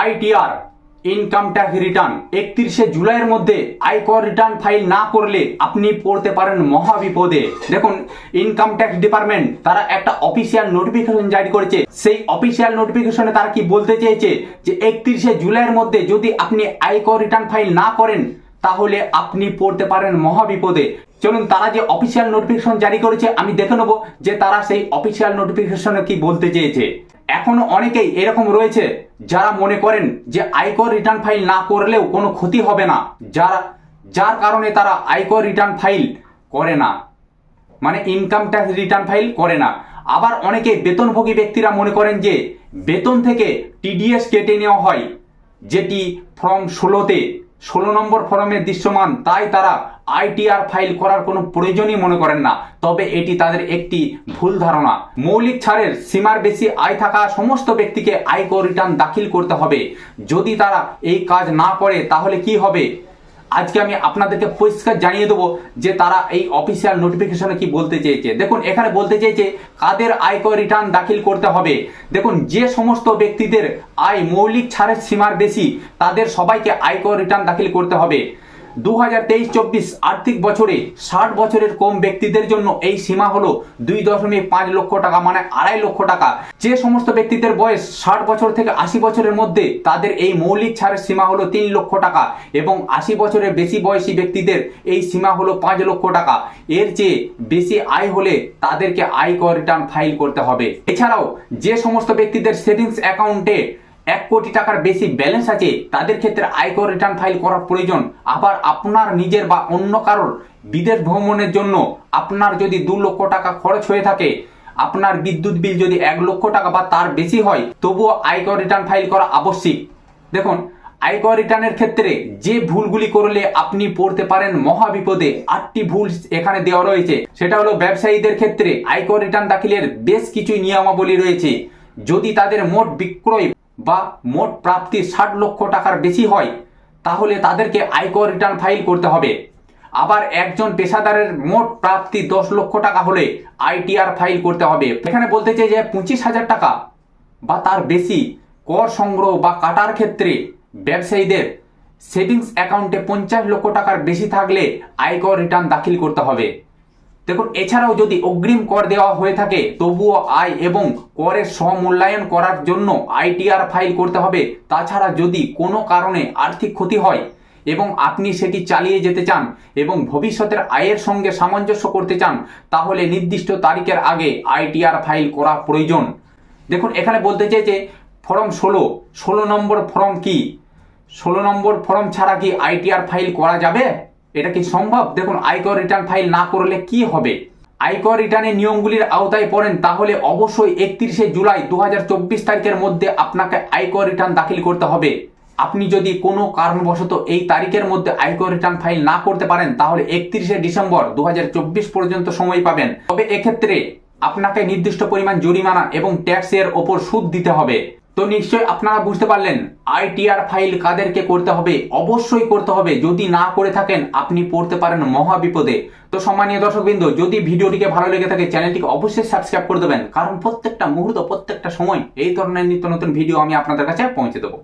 ITR income tax return একত্রিশে জুলাইয়ের মধ্যে আয়কর রিটার্ন ফাইল না করলে আপনি পড়তে পারেন মহা বিপদে দেখুন ইনকাম ট্যাক্স ডিপার্টমেন্ট তারা একটা অফিসিয়াল নোটিফিকেশন জারি করেছে। সেই অফিসিয়াল নোটিফিকেশনে তারা কি বলতে চেয়েছে? যে একত্রিশে জুলাইয়ের মধ্যে যদি আপনি আয়কর রিটার্ন ফাইল না করেন, তাহলে আপনি পড়তে পারেন মহা বিপদে চলুন, তারা যে অফিসিয়াল নোটিফিকেশন জারি করেছে, আমি দেখে নেব যে তারা সেই অফিসিয়াল নোটিফিকেশনে কি বলতে চেয়েছে। এখনও অনেকেই এরকম রয়েছে। যারা মনে করেন যে আয়কর রিটার্ন ফাইল না করলেও কোনো ক্ষতি হবে না, যারা, যার কারণে তারা আয়কর রিটার্ন ফাইল করে না মানে ইনকাম ট্যাক্স রিটার্ন ফাইল করে না। আবার অনেকে বেতনভোগী ব্যক্তিরা মনে করেন যে বেতন থেকে টিডিএস কেটে নেওয়া হয়, যেটি ফর্ম ষোলোতে ষোলো নম্বর ফরমে দৃশ্যমান, তাই তারা আইটিআর ফাইল করার কোনো প্রয়োজনই মনে করেন না। তবে এটি তাদের একটি ভুল ধারণা। মৌলিক ছাড়ের সীমার বেশি আয় থাকা সমস্ত ব্যক্তিকে আয়কর রিটার্ন দাখিল করতে হবে। যদি তারা এই কাজ না করে, তাহলে কি হবে? আজকে আমি আপনাদেরকে পরিষ্কার জানিয়ে দেবো যে তারা এই অফিসিয়াল নোটিফিকেশনে কি বলতে চেয়েছে। দেখুন, এখানে বলতে চেয়েছে, কাদের আয়কর রিটার্ন দাখিল করতে হবে। দেখুন, যে সমস্ত ব্যক্তিদের আয় মৌলিক ছাড়ের সীমার বেশি, তাদের সবাইকে আয়কর রিটার্ন দাখিল করতে হবে। দু হাজার তেইশ চব্বিশ আর্থিক বছরে ষাট বছরের কম ব্যক্তিদের জন্য এই সীমা হলো দুই দশমিক পাঁচ লক্ষ টাকা মানে আড়াই লক্ষ টাকা। যে সমস্ত ব্যক্তিদের বয়স ষাট বছর থেকে আশি বছরের মধ্যে, তাদের এই মৌলিক ছাড়ের সীমা হলো তিন লক্ষ টাকা এবং আশি বছরের বেশি বয়সী ব্যক্তিদের এই সীমা হলো পাঁচ লক্ষ টাকা। এর চেয়ে বেশি আয় হলে তাদেরকে আয়কর রিটার্ন ফাইল করতে হবে। এছাড়াও, যে সমস্ত ব্যক্তিদের সেভিংস অ্যাকাউন্টে এক কোটি টাকার বেশি ব্যালেন্স আছে, তাদের ক্ষেত্রে আয়কর রিটার্ন ফাইল করার প্রয়োজন। আবার আপনার নিজের বা অন্য কারোর বিদেশ ভ্রমণের জন্য আপনার যদি দু লক্ষ টাকা খরচ হয়ে থাকে, আপনার বিদ্যুৎ বিল যদি এক লক্ষ টাকা বা তার বেশি হয়, তবুও আয়কর রিটার্ন ফাইল করা আবশ্যিক। দেখুন, আয়কর রিটার্নের ক্ষেত্রে যে ভুলগুলি করলে আপনি পড়তে পারেন মহা বিপদে আটটি ভুল এখানে দেওয়া রয়েছে। সেটা হলো ব্যবসায়ীদের ক্ষেত্রে আয়কর রিটার্ন দাখিলের বেশ কিছু নিয়মাবলী রয়েছে। যদি তাদের মোট বিক্রয় বা মোট প্রাপ্তি ষাট লক্ষ টাকার বেশি হয়, তাহলে তাদেরকে আয়কর রিটার্ন ফাইল করতে হবে। আবার একজন পেশাদারের মোট প্রাপ্তি দশ লক্ষ টাকা হলে আইটিআর ফাইল করতে হবে। এখানে বলতে চাই যে পঁচিশ হাজার টাকা বা তার বেশি কর সংগ্রহ বা কাটার ক্ষেত্রে ব্যবসায়ীদের সেভিংস অ্যাকাউন্টে পঞ্চাশ লক্ষ টাকার বেশি থাকলে আয়কর রিটার্ন দাখিল করতে হবে। দেখুন, এছাড়াও যদি অগ্রিম কর দেওয়া হয়ে থাকে, তবুও আয় এবং করের সমূল্যায়ন করার জন্য আইটিআর ফাইল করতে হবে। তাছাড়া যদি কোনো কারণে আর্থিক ক্ষতি হয় এবং আপনি সেটি চালিয়ে যেতে চান এবং ভবিষ্যতের আয়ের সঙ্গে সামঞ্জস্য করতে চান, তাহলে নির্দিষ্ট তারিখের আগে আইটিআর ফাইল করা প্রয়োজন। দেখুন, এখানে বলতে চাই যে ফর্ম ষোলো ষোলো নম্বর ফর্ম কি? ষোলো নম্বর ফর্ম ছাড়া কি আইটিআর ফাইল করা যাবে? এটা কি সম্ভব? দেখুন, আয়কর রিটার্ন ফাইল না করলে কি হবে? আয়কর রিটার্নের নিয়মগুলির আওতায় পড়েন, তাহলে অবশ্যই একত্রিশে জুলাই দু হাজার চব্বিশ তারিখের মধ্যে আপনাকে আয়কর রিটার্ন দাখিল করতে হবে। আপনি যদি কোনো কারণবশত এই তারিখের মধ্যে আয়কর রিটার্ন ফাইল না করতে পারেন, তাহলে একত্রিশে ডিসেম্বর দু হাজার চব্বিশ পর্যন্ত সময় পাবেন। তবে এক্ষেত্রে আপনাকে নির্দিষ্ট পরিমাণ জরিমানা এবং ট্যাক্সের ওপর সুদ দিতে হবে। তো নিশ্চয় আপনারা বুঝতে পারলেন আইটিআর ফাইল কাদেরকে করতে হবে? অবশ্যই করতে হবে। যদি না করে থাকেন, আপনি পড়তে পারেন মহা বিপদে। তো সম্মানীয় দর্শকবৃন্দ, যদি ভিডিওটিকে ভালো লেগে থাকে, চ্যানেলটিকে অবশ্যই সাবস্ক্রাইব করে দেবেন। কারণ প্রত্যেকটা মুহূর্ত, প্রত্যেকটা সময় এই ধরনের নিত্য নতুন ভিডিও আমি আপনাদের কাছে পৌঁছে দেবো।